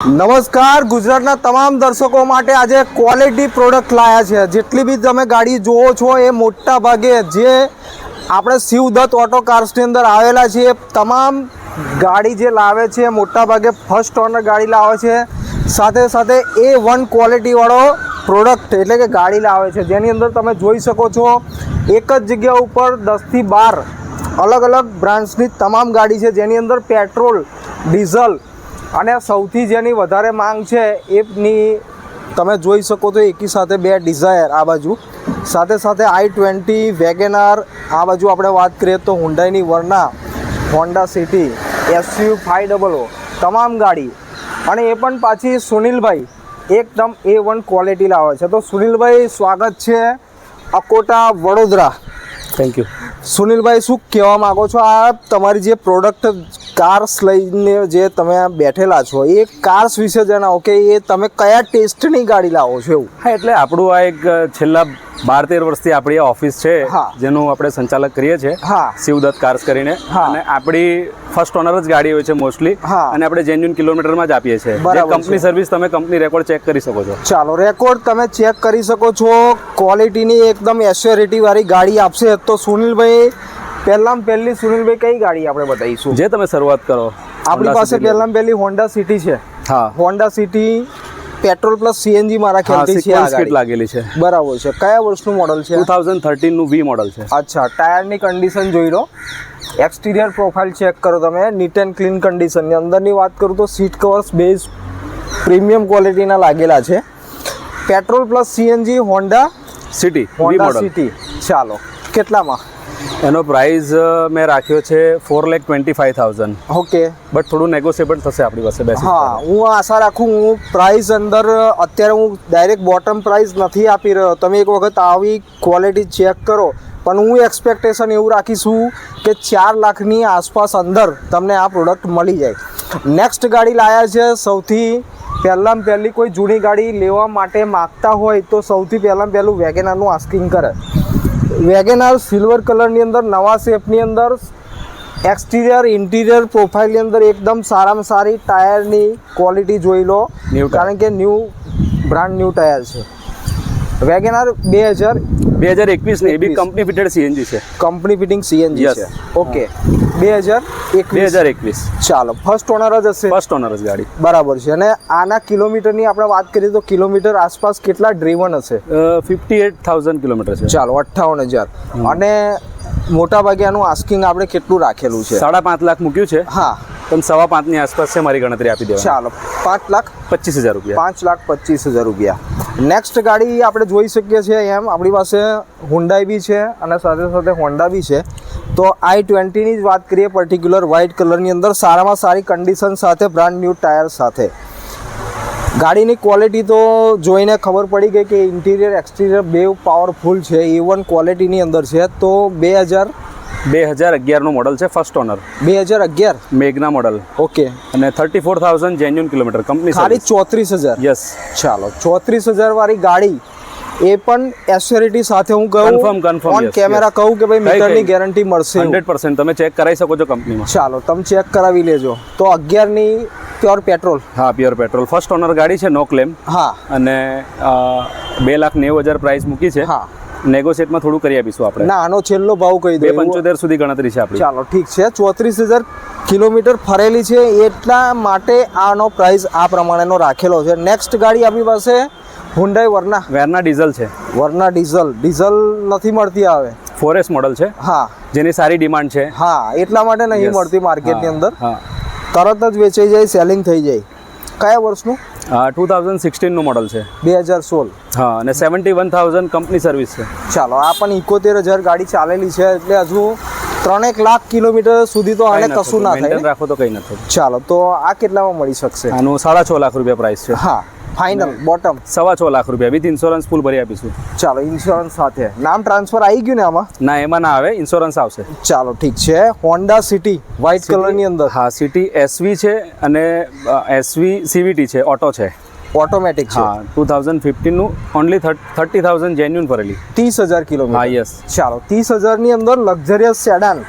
નમસ્કાર, ગુજરાતના તમામ દર્શકો માટે આજે ક્વોલિટી પ્રોડક્ટ લાયા છે. જેટલી બી તમે ગાડી જુઓ છો એ મોટા ભાગે જે આપણે શિવદત્ત ઓટો કાર્સની અંદર આવેલા છે, એ તમામ ગાડી જે લાવે છે મોટા ભાગે ફર્સ્ટ ઓનર ગાડી લાવે છે. સાથે સાથે એ વન ક્વોલિટીવાળો પ્રોડક્ટ એટલે કે ગાડી લાવે છે. જેની અંદર તમે જોઈ શકો છો, એક જ જગ્યા ઉપર દસથી બાર અલગ અલગ બ્રાન્ડ્સની તમામ ગાડી છે. જેની અંદર પેટ્રોલ ડીઝલ અને સૌથી જેની વધારે માંગ છે એની તમે જોઈ શકો તો એકી સાથે બે ડિઝાયર આ બાજુ. સાથે સાથે આઈ ટ્વેન્ટી વેગેનાર આ બાજુ આપણે વાત કરીએ તો હુન્ડાઈની Verna Honda City SU five double O તમામ ગાડી. અને એ પણ પાછી સુનિલભાઈ એકદમ એ વન ક્વોલિટી લાવે છે. તો સુનિલભાઈ સ્વાગત છે અકોટા વડોદરા. થેન્ક યુ સુનિલભાઈ શું કહેવા માંગો છો? આ તમારી જે પ્રોડક્ટ કાર્સ લઈને જે તમે આ બેઠેલા છો એ કાર્સ વિશે જણાવો કે એ તમે કયા ટેસ્ટની ગાડી લાવો છો એવું હા એટલે આપણું આ એક છેલ્લા બાર તેર વર્ષથી આપણી ઓફિસ છે. જેનું આપણે સંચાલક કરીએ છીએ હા. શિવદત્ત કાર્સ કરીને. અને આપણી ફર્સ્ટ ઓનર જ ગાડી હોય છે મોસ્ટલી. અને આપણે જેન્યુન કિલોમીટરમાં જ આપીએ છીએ કંપની સર્વિસ તમે કંપની રેકોર્ડ ચેક કરી શકો છો ચાલો રેકોર્ડ તમે ચેક કરી શકો છો ક્વોલિટીની એકદમ એસ્યોરિટી વાળી ગાડી આપશે તો સુનિલભાઈ પહેલામાં પહેલી સુનિલભાઈ કઈ ગાડી આપણે બતાવીશું? જે તમે શરૂઆત કરો. આપણી પાસે પહેલામાં પહેલી હોન્ડા સિટી છે. હા. Honda City petrol plus CNG મારા ખ્યાલથી છે આ ગાડી. લાગેલી છે. બરાબર છે. કયા વર્ષનું મોડલ છે? ટુ થાઉઝન્ડ થર્ટીનનું વી મોડલ છે. અચ્છા ટાયરની કન્ડિશન જોઈ લો. એક્સટિરિયર પ્રોફાઇલ ચેક કરો તમે. નીટ એન્ડ ક્લીન કન્ડિશનની અંદરની વાત કરું તો સીટ કવર્સ બેઝ પ્રીમિયમ ક્વોલિટીના લાગેલા છે. Petrol plus CNG Honda City Honda City ચાલો કેટલામાં? એનો પ્રાઇસ મેં રાખ્યો છે four lakh twenty five thousand okay but થોડું નેગોશિયેબલ થશે આપણી પાસે બેસી હા હું આશા રાખું હું પ્રાઇસ અંદર અત્યારે હું ડાયરેક્ટ બોટમ પ્રાઇસ નથી આપી રહ્યો. તમે એક વખત આવી ક્વોલિટી ચેક કરો. પણ હું એક્સપેક્ટેશન એવું રાખીશું કે ચાર લાખની આસપાસ અંદર તમને આ પ્રોડક્ટ મળી જાય. નેક્સ્ટ ગાડી લાયા છે સૌથી પહેલાં પહેલી કોઈ જૂની ગાડી લેવા માટે માગતા હોય તો સૌથી પહેલાં પહેલું વેગેનારનું આસ્કિંગ કરે. વેગેનાર સિલ્વર કલરની અંદર નવા શેપની અંદર એક્સટીરિયર ઇન્ટિરિયર પ્રોફાઇલની અંદર એકદમ સારામાં સારી ટાયરની ક્વોલિટી જોઈ લો. કારણ કે ન્યૂ બ્રાન્ડ ન્યૂ ટાયર છે. વેગેનાર બે હજાર બે હજાર એકવીસ ને એ બી કંપની ફિટેડ સીએનજી છે. Company fitting CNG. છે. ઓકે બે હજાર બે હજાર એકવીસ. ચાલો ફર્સ્ટ ઓનર જ હશે. ફર્સ્ટ ઓનર જ ગાડી. બરાબર છે. અને આના કિલોમીટરની આપણે વાત કરીએ તો કિલોમીટર આસપાસ કેટલા ડ્રીવન હશે? ફિફ્ટી એટ થાઉઝન્ડ કિલોમીટર છે. ચાલો અઠ્ઠાવન હજાર. અને મોટા ભાગે આનું આસ્કિંગ આપણે કેટલું રાખેલું છે? સાડા પાંચ લાખ મૂક્યું છે. હા. પણ સવા પાંચની આસપાસ છે મારી ગણતરી આપી દેવા ચાલો પાંચ લાખ પચીસ હજાર રૂપિયા. પાંચ લાખ પચીસ હજાર રૂપિયા. નેક્સ્ટ ગાડી આપણે જોઈ શકીએ છીએ એમ. આપણી પાસે હુન્ડાઈ બી છે અને સાથે સાથે હોન્ડા બી છે. તો આઈ ટ્વેન્ટીની જ વાત કરીએ પર્ટિક્યુલર વ્હાઇટ કલરની અંદર, સારામાં સારી કન્ડિશન સાથે બ્રાન્ડ ન્યૂ ટાયર સાથે. ગાડીની ક્વોલિટી તો જોઈને ખબર પડી ગઈ કે ઇન્ટિરિયર એક્સટિરિયર બે પાવરફુલ છે. એ ક્વોલિટીની અંદર છે. તો બે હજાર બે હજાર અગિયારનું મોડલ છે ફર્સ્ટ ઓનર બે હજાર અગિયાર? Magna model okay. અને thirty four thousand genuine kilometre company ખાલી ચોત્રીસ હજાર? યસ ચાલો ચોત્રીસ હજાર વાળી ગાડી. એ પણ એસ્યોરિટી સાથે હું કહું કન્ફર્મ કન્ફર્મ ઓન કેમેરા કહું કે ભાઈ મીટરની ગેરંટી મળશે એવું. હંડ્રેડ પર્સન્ટ તમે ચેક કરાવી શકો છો કંપનીમાં ચાલો તમે ચેક કરાવી લેજો. તો અગિયારની પ્યોર પેટ્રોલ હા પ્યોર પેટ્રોલ ફર્સ્ટ ઓનર ગાડી છે નો ક્લેમ હા. અને બે લાખ નેવું હજાર પ્રાઇસ મૂકી છે. હા. નેગોશિયેટમાં થોડું કરી આપીશું આપણે. ના આનો છેલ્લો ભાવ કહી દો પંચોતેર સુધી ગણતરી છે આપણી. ચાલો ઠીક છે. ચોત્રીસ હજાર કિલોમીટર ફરેલી છે. એટલા માટે આનો પ્રાઇસ આ પ્રમાણેનો રાખેલો છે. નેક્સ્ટ ગાડી આપણી પાસે હુન્ડાઈ વર્ના વેરના ડીઝલ છે. વર્ના ડીઝલ ડીઝલ નથી મળતી આવે. ફોરેસ મોડલ છે. હા. જેની સારી ડિમાન્ડ છે. હા એટલા માટે નહીં મળતી માર્કેટની અંદર. તરત જ વેચાઈ જાય સેલિંગ થઈ જાય. કયા વર્ષનું? ટુ થાઉઝન્ડ સિક્સટીનનું મોડલ છે. બે હજાર સોળ. હા અને seventy one thousand company service છે. ચાલો આ પણ ઇકોતેર હજાર ગાડી ચાલેલી છે એટલે હજુ ત્રણેક લાખ કિલોમીટર સુધી તો આને કશું ના થાય રાખો તો કંઈ નથી ચાલો તો આ કેટલામાં મળી શકશે? આનું સાડા છ લાખ રૂપિયા પ્રાઇસ છે. હા. ફાઇનલ બોટમ સવા છ લાખ રૂપિયા. વિથ ઇન્સ્યોરન્સ ફૂલ ભરી આપીશું. ચાલો ઇન્સ્યોરન્સ સાથે. નામ ટ્રાન્સફર આવી ગયું ને આમાં? ના એમાં ના આવે. ઇન્સ્યોરન્સ આવશે. ચાલો ઠીક છે. હોન્ડા સિટી વ્હાઇટ કલરની અંદર. હા સિટી એસવી છે અને એસવી સીવીટી છે ઓટો છે. ઓટોમેટિક છે. હા ટુ થાઉઝન્ડ ફિફ્ટીનનું ઓનલી થર્ટી થાઉઝન્ડ જેન્યુન ભરેલી. ત્રીસ હજાર હા કિલોમીટર યસ ચાલો ત્રીસ હજારની અંદર લક્ઝરિયસ સેડાન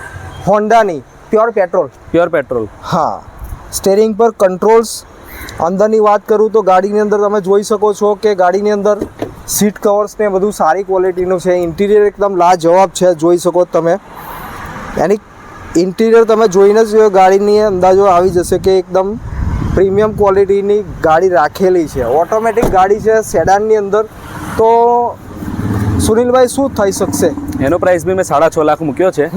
હોન્ડાની પ્યોર પેટ્રોલ પ્યોર પેટ્રોલ હા. સ્ટેરિંગ પર કંટ્રોલ્સ અંદરની વાત કરું તો ગાડીની અંદર તમે જોઈ શકો છો કે ગાડીની અંદર સીટ કવર્સ ને બધું સારી ક્વોલિટીનું છે. ઇન્ટિરિયર એકદમ લાજવાબ છે જોઈ શકો તમે. એની ઇન્ટિરિયર તમે જોઈને જ ગાડીની અંદાજો આવી જશે કે એકદમ પ્રીમિયમ ક્વોલિટીની ગાડી રાખેલી છે. ઓટોમેટિક ગાડી છે સેડાનની અંદર. તો સુનિલભાઈ શું થઈ શકશે? એનો પ્રાઇસ બી મેં સાડા છ લાખ મૂક્યો છે.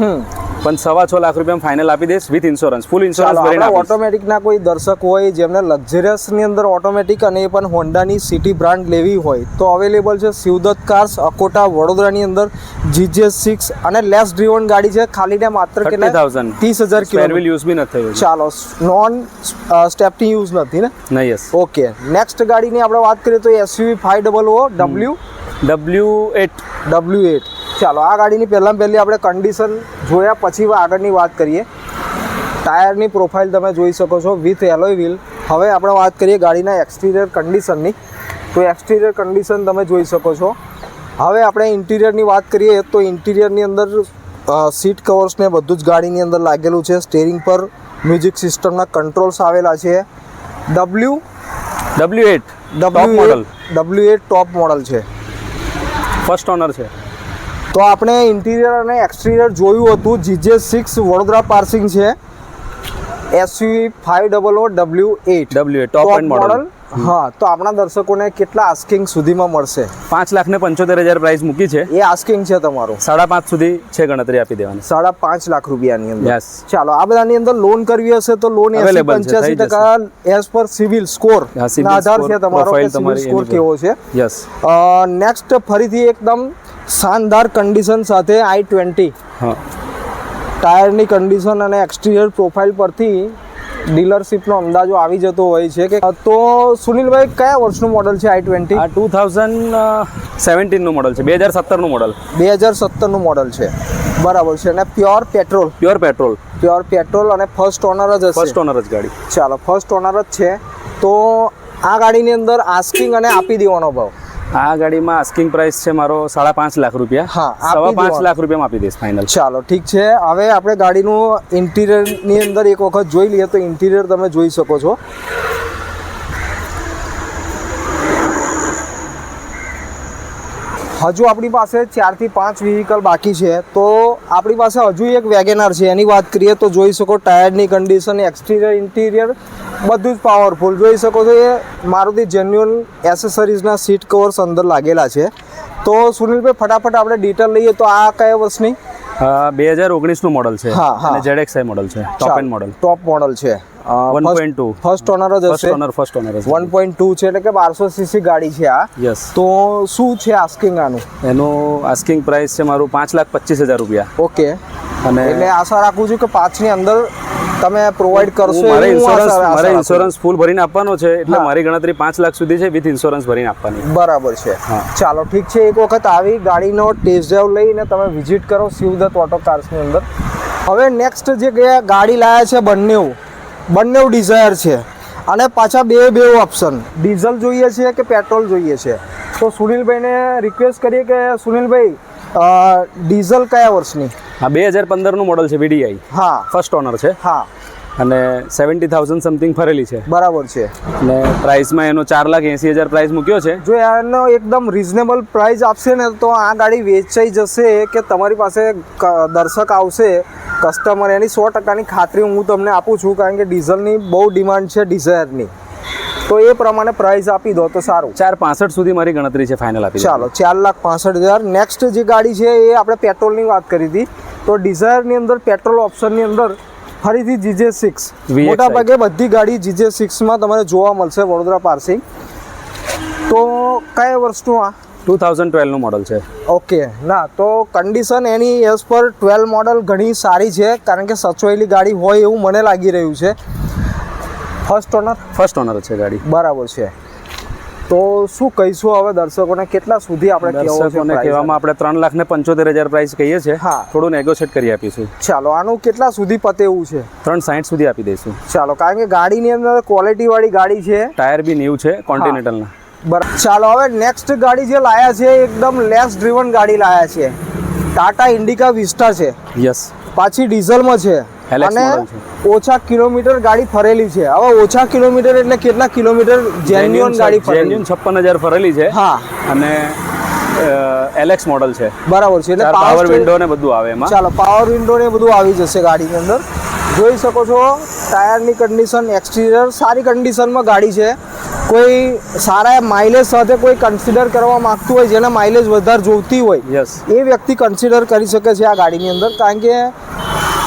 પણ સવા છ લાખ રૂપિયા ફાઇનલ આપી દઈશ વિથ ઇન્સ્યોરન્સ ફૂલ ઇન્સ્યોરન્સ ભરીને ઓટોમેટિકના કોઈ દર્શક હોય જેમને લક્ઝરિયસની અંદર ઓટોમેટિક અને એ પણ હોન્ડાની સિટી બ્રાન્ડ લેવી હોય તો અવેલેબલ છે શિવદત્ત કાર્સ અકોટા વડોદરાની અંદર જીજે સિક્સ અને લેસ ડ્રીવન ગાડી છે ખાલી ને માત્ર કેટલા? થાઉઝન્ડ ત્રીસ હજાર વ્હીલ યુઝ બી નથી થયું. ચાલો નોન સ્ટેપની યુઝ નથી ને? નહીં યસ ઓકે નેક્સ્ટ ગાડીની આપણે વાત કરીએ તો SUV five double O W W eight W eight ચાલો આ ગાડીની પહેલાં પહેલી આપણે કન્ડિશન જોયા પછી આગળની વાત કરીએ. ટાયરની પ્રોફાઇલ તમે જોઈ શકો છો વિથ એલોય વ્હીલ હવે આપણે વાત કરીએ ગાડીના એક્સટિરિયર કન્ડિશનની તો એક્સટિરિયર કન્ડિશન તમે જોઈ શકો છો. હવે આપણે ઇન્ટિરિયરની વાત કરીએ તો ઇન્ટિરિયરની અંદર સીટ કવર્સને બધું જ ગાડીની અંદર લાગેલું છે. સ્ટેરિંગ પર મ્યુઝિક સિસ્ટમના કંટ્રોલ્સ આવેલા છે. W W eight W model W eight top model છે. ફર્સ્ટ ઓનર છે. તો આપણે ઇન્ટિરિયર અને એક્સટિરિયર જોયું હતું. જીજે સિક્સ વડોદરા પાર્સિંગ છે. SUV five double O W eight. W eight top end model હા તો આપણા દર્શકોને કેટલા આસ્કિંગ સુધીમાં મળશે? પાંચ લાખ ને પંચોતેર હજાર પ્રાઇસ મૂકી છે. એ આસ્કિંગ છે તમારું? સાડા પાંચ સુધી છે ગણતરી આપી દેવાની. સાડા પાંચ લાખ રૂપિયાની અંદર. યસ ચાલો આ બધાની અંદર લોન કરવી હશે તો લોન પંચ્યાસી ટકા એઝ પર સિવિલ સ્કોર આધાર છે તમારો સિવિલ સ્કોર કેવો છે? યસ નેક્સ્ટ ફરીથી એકદમ શાનદાર કન્ડિશન સાથે આઈ ટ્વેન્ટી હા. ટાયરની કન્ડિશન અને એક્સટિરિયર પ્રોફાઇલ પરથી ડીલરશીપનો અંદાજો આવી જતો હોય છે કે તો સુનિલભાઈ કયા વર્ષનું મોડલ છે આઈ ટ્વેન્ટી? આ ટુ થાઉઝન્ડ સેવન્ટીનનું મોડલ છે બે હજાર સત્તરનું મોડલ. બે હજાર સત્તરનું મોડલ છે. બરાબર છે અને pure petrol. Pure petrol. Pure petrol અને ફર્સ્ટ ઓનર જ ફર્સ્ટ ઓનર જ ગાડી. ચાલો ફર્સ્ટ ઓનર જ છે. તો આ ગાડીની અંદર આસ્કિંગ અને આપી દેવાનો ભાવ. આ ગાડીમાં આસ્કિંગ પ્રાઇસ છે મારો સાડા પાંચ લાખ રૂપિયા. હા, સવા પાંચ લાખ રૂપિયામાં આપી દઈશ ફાઇનલ ચાલો ઠીક છે. હવે આપણે ગાડીનું ઇન્ટિરિયરની અંદર એક વખત જોઈ લઈએ તો ઇન્ટિરિયર તમે જોઈ શકો છો. હજુ આપણી પાસે ચારથી પાંચ વ્હીકલ બાકી છે તો આપણી પાસે હજુ એક વેગેનાર છે. એની વાત કરીએ તો જોઈ શકો ટાયરની કન્ડિશન એક્સટિરિયર ઇન્ટિરિયર બધું જ પાવરફુલ જોઈ શકો છો એ મારુતિ જેન્યુઅન એસેસરીઝના સીટ કવર્સ અંદર લાગેલા છે. તો સુનિલભાઈ ફટાફટ આપણે ડિટેલ લઈએ તો આ કયા વર્ષની? બે હજાર ઓગણીસનું મોડલ છે. અને જેડ એક્સઆઈ મોડલ છે top end model top model છે. One point two first owner જ હશે. Owner first owner one point two છે એટલે કે બારસો સીસી ગાડી છે આ. યસ તો શું છે આસ્કિંગ આનું? એનું આસ્કિંગ પ્રાઇસ છે મારું પાંચ લાખ પચીસ હજાર રૂપિયા. ઓકે અને એટલે આશા રાખું છું કે પાંચની અંદર તમે પ્રોવાઈડ કરશો મારે ઇન્સ્યોરન્સ મારે ઇન્સ્યોરન્સ ફૂલ ભરીને આપવાનો છે એટલે મારી ગણતરી પાંચ લાખ સુધી છે વિથ ઇન્સ્યોરન્સ ભરીને આપવાની. બરાબર છે. ચાલો ઠીક છે એક વખત આવી ગાડીનો ટેસ્ટ ડ્રાઈવ લઈને તમે વિઝિટ કરો શિવદત્ત ઓટો કાર્સની અંદર. હવે નેક્સ્ટ જે ગયા ગાડી લાયા છે બંને બંને ડિઝાયર છે. અને પાછા બે બે ઓપ્શન ડીઝલ જોઈએ છે કે પેટ્રોલ જોઈએ છે? તો સુનિલભાઈને રિક્વેસ્ટ કરીએ કે સુનિલભાઈ ડીઝલ કયા વર્ષની? હા બે હજાર પંદરનું મોડલ છે વીડીઆઈ હા. ફર્સ્ટ ઓનર છે. હા. અને સેવન્ટી થાઉઝન્ડ સમથિંગ ફરેલી છે. બરાબર છે. અને પ્રાઇસમાં એનો ચાર લાખ એંસી હજાર પ્રાઇસ મૂક્યો છે. જો એનો એકદમ રિઝનેબલ પ્રાઇસ આપશે ને તો આ ગાડી વેચાઈ જશે કે તમારી પાસે દર્શક આવશે કસ્ટમર એની સો ટકાની ખાતરી હું તમને આપું છું કારણ કે ડીઝલની બહુ ડિમાન્ડ છે ડિઝાયરની તો એ પ્રમાણે પ્રાઇસ આપી દો તો સારું. ચાર પાસઠ સુધી મારી ગણતરી છે ફાઇનલ આપી ચાલો ચાર લાખ પાસઠ હજાર. નેક્સ્ટ જે ગાડી છે એ આપણે પેટ્રોલની વાત કરી હતી. તો ડિઝાયરની અંદર પેટ્રોલ ઓપ્શનની અંદર ફરીથી જીજે સિક્સ. મોટા ભાગે બધી ગાડી જીજે સિક્સમાં તમને જોવા મળશે વડોદરા પાર્સિંગ તો કયા વર્ષનું આ? ટુ થાઉઝન્ડ ટ્વેલ્વનું મોડલ છે. ઓકે ના તો કન્ડિશન એની એઝ પર ટ્વેલ્વ મોડલ ઘણી સારી છે કારણ કે સચવાયેલી ગાડી હોય એવું મને લાગી રહ્યું છે. ફર્સ્ટ ઓનર ફર્સ્ટ ઓનર છે ગાડી. બરાબર છે. તો શું કહીશું હવે દર્શકોને? કેટલા સુધી આપણે દર્શકોને કહેવામાં આપણે ત્રણ લાખ ને પંચોતેર હજાર પ્રાઇસ કહીએ છીએ. હા. થોડું નેગોશિયેટ કરી આપીશું. ચાલો આનું કેટલા સુધી પતે એવું છે? ત્રણ સાઠ સુધી આપી દઈશું. ચાલો કારણ કે ગાડીની અંદર ક્વોલિટી વાળી ગાડી છે. ટાયર બી ન્યૂ છે કોન્ટિનેટલના બરાબર ચાલો હવે નેક્સ્ટ ગાડી જે લાયા છે એકદમ લેસ ડ્રીવન ગાડી લાયા છે. ટાટા ઇન્ડિકા વિસ્ટા છે. યસ પાછી ડીઝલમાં છે. અને ઓછા કિલોમીટર ગાડી ફરેલી છે. હવે ઓછા કિલોમીટર એટલે કેટલા કિલોમીટર જેન્યુઅન ગાડી જેન્યુન છપ્પન હજાર ફરેલી છે. હા. અને એલેક્સ મોડલ છે. બરાબર છે. એટલે પાવર વિન્ડો ને બધું આવે એમાં. ચાલો પાવર વિન્ડો ને બધું આવી જશે ગાડીની અંદર. જોઈ શકો છો ટાયરની કન્ડિશન એક્સટીરિયર સારી કન્ડિશનમાં ગાડી છે. કોઈ સારા માઇલેજ સાથે કોઈ કન્સિડર કરવા માંગતું હોય જેને માઇલેજ વધારે જોઈતી હોય યસ એ વ્યક્તિ કન્સિડર કરી શકે છે આ ગાડીની અંદર. કારણ કે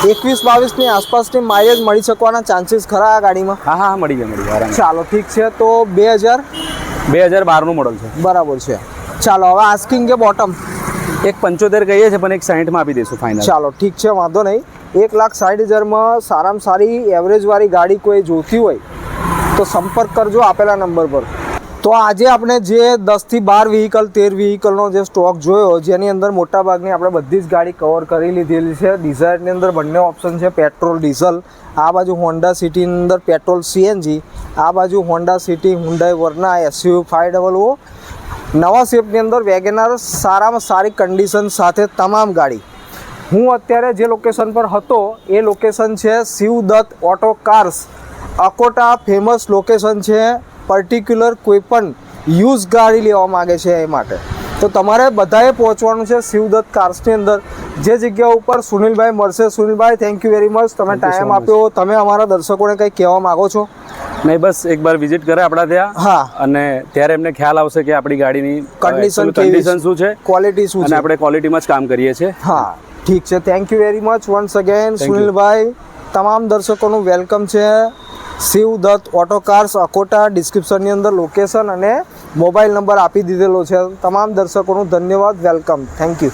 એકવીસ બાવીસની આસપાસની માઇલેજ મળી શકવાના ચાન્સીસ ખરા આ ગાડીમાં? હા હા મળી જાય મળી જાય ચાલો ઠીક છે. તો બે હજાર? બે હજાર બારનું મોડલ છે. બરાબર છે. ચાલો હવે આસ્કિંગ કે બોટમ એક પંચોતેર કહીએ છીએ પણ એક સાહીઠમાં આપી દઈશું ફાઇનલ ચાલો ઠીક છે વાંધો નહીં. એક લાખ સાઠ હજારમાં સારામાં સારી એવરેજવાળી ગાડી કોઈ જોતી હોય તો સંપર્ક કરજો આપેલા નંબર પર. તો આજે આપણે જે દસથી બાર વ્હીકલ તેર વ્હીકલનો જે સ્ટોક જોયો, જેની અંદર મોટાભાગની આપણે બધી જ ગાડી કવર કરી લીધેલી છે. ડિઝાયરની અંદર બંને ઓપ્શન છે પેટ્રોલ ડીઝલ આ બાજુ હોન્ડા સિટીની અંદર પેટ્રોલ સીએનજી આ બાજુ Honda City Hyundai Verna SU five double O નવા શેપની અંદર વેગેનાર સારામાં સારી કન્ડિશન સાથે તમામ ગાડી. હું અત્યારે જે લોકેશન પર હતો, એ લોકેશન છે Shivdatt auto cars Akota famous location છે પર્ટિક્યુલર કોઈ પણ યુઝ ગાડી લેવા માગે છે એ માટે. તો તમારે બધાએ પહોંચવાનું છે શિવદત્ત કાર્સની અંદર. જે જગ્યા ઉપર સુનિલભાઈ મળશે. સુનિલભાઈ થેન્ક યુ વેરી મચ તમે ટાઈમ આપ્યો તમે અમારા દર્શકોને કંઈ કહેવા માગો છો? નહીં બસ એક વાર વિઝિટ કરે આપણા ત્યાં. હા. અને ત્યારે એમને ખ્યાલ આવશે કે આપણી ગાડીની કન્ડિશન કન્ડિશન શું છે? ક્વોલિટી શું અને છે? આપણે ક્વોલિટીમાં જ કામ કરીએ છીએ. હા ઠીક છે. Thank you very much once again. સુનિલભાઈ. તમામ દર્શકોનું વેલકમ છે. શિવ દત્ત ઓટો કાર્સ અકોટા ડિસ્ક્રિપ્શનની અંદર લોકેશન અને મોબાઈલ નંબર આપી દીધેલો છે. તમામ દર્શકોનું ધન્યવાદ વેલકમ થેન્ક યુ